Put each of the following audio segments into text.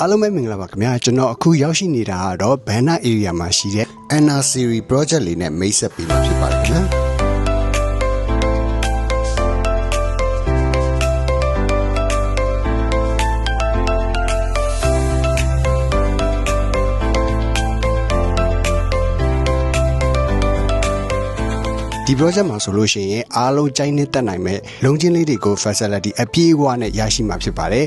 အားလုံးပဲမင်္ဂလာပါခင်ဗျာကျွန်တော်အခုရောက်ရှိနေတာကတော့ဘန်နာ area မှာရှိတဲ့ Anna Series project လေးနဲ့မိတ်ဆက်ပေးမှာဖြစ်ပါတယ်ခင်ဗျာဒီ project မှာဆိုလို့ရှိရင်အားလုံးကြိုက်နေတတ်နိုင်မဲ့လုံချင်းလေးတွေကို facility အပြည့်အဝနဲ့ရရှိမှာဖြစ်ပါတယ်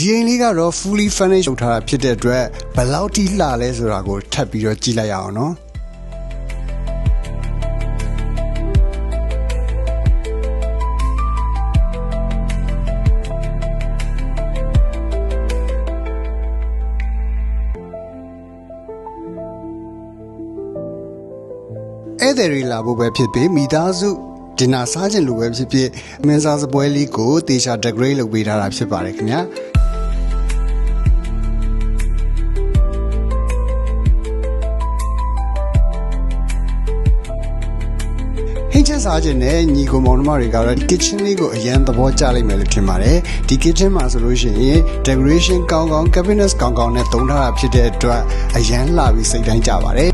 ဒီအိမ်လေးကတော့ fully furnished လုပ်ထားတာဖြစ်တဲ့အတွက်ဘယ်လောက်ထိလှလဲဆိုတာကိုထပ်ပြီးတော့ကြည့်လိုက်ရအောင်နော်ဧည့်သည်တွေလာဖို့ပဲဖြစ်ဖြစ်မိသားစုဒင်နာစားခြင်းလိုပဲဖြစ်ဖြစ်မင်းစားစပွဲလေးကိုတေချာ decorate လုပ်ပေးထားတာဖြစ်ပါတယ်ခင်ဗျာ ဟင်းချက်စားခြင်းနဲ့ညီကိုမောင်နှမတွေကတော့ kitchen လေးကိုအရန်သဘောကျလိမ့်မယ်လို့ထင်ပါတယ်ဒီ kitchen မှာဆိုလို့ရှိရင် decoration ကောင်းကောင်း cabinet ကောင်းကောင်းနဲ့သုံးထားတာဖြစ်တဲ့အတွက်အရန်လာပြီးစိတ်တိုင်းကြပါတယ်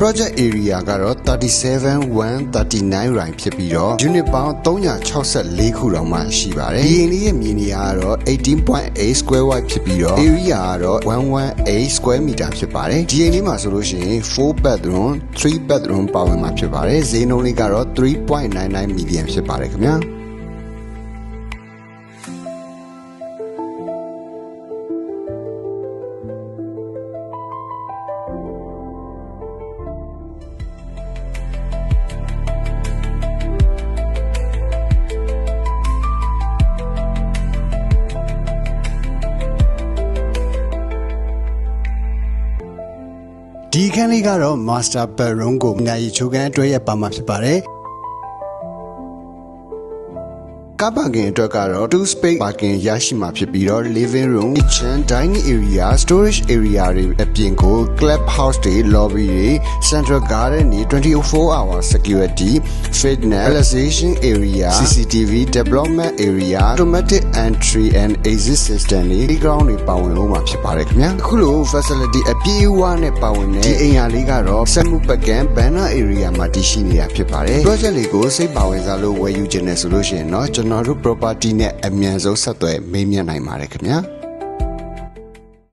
project area ကတော့37139 round ဖြစ်ပြီးတော့ unit ပေါင်း364ခုတောင်မှရှိပါတယ်ဒီအိမ်လေးရဲ့မြေနေရာကတော့18.8 square wide ဖြစ်ပြီးတော့ area ကတော့118 square meter ဖြစ်ပါတယ်ဒီအိမ်လေးမှာဆိုလို့ရှိရင်4 bedroom 3 bedroom ပါဝင်မှာဖြစ်ပါတယ်ဈေးနှုန်းလေးကတော့3.99 million ဖြစ်ပါတယ်ခင်ဗျာ ဒီခန်းလေးကတော့ master bedroom ကိုနိုင်ချိုကန်အတွဲရပါမှာဖြစ်ပါတယ် ကားပါကင်အတွက်ကတော့2 space parking ရရှိမှာဖြစ်ပြီးတော့ living room kitchen dining area storage area တွေအပြင်ကို club house တွေ lobby တွေ central garden တွေ24 hour security fitness relaxation area CCTV development area automatic entry and exit system တွေ playground တွေပါဝင်လို့မှာဖြစ်ပါတယ်ခင်ဗျာအခုလို facility အပြည့်အဝနဲ့ပါဝင်တဲ့ဒီအိမ်ယာလေးကတော့စက်မှုပကံ banner area မှာတည်ရှိနေတာဖြစ်ပါတယ် project လေးကိုစိတ်ပါဝင်စားလို့ဝယ်ယူခြင်းနဲ့ဆိုလို့ရှိရင်တော့ကျွန်တော်တို့ property နဲ့အမြန်ဆုံးဆက်သွယ်မေးမြန်းနိုင်ပါတယ်ခင်ဗျာ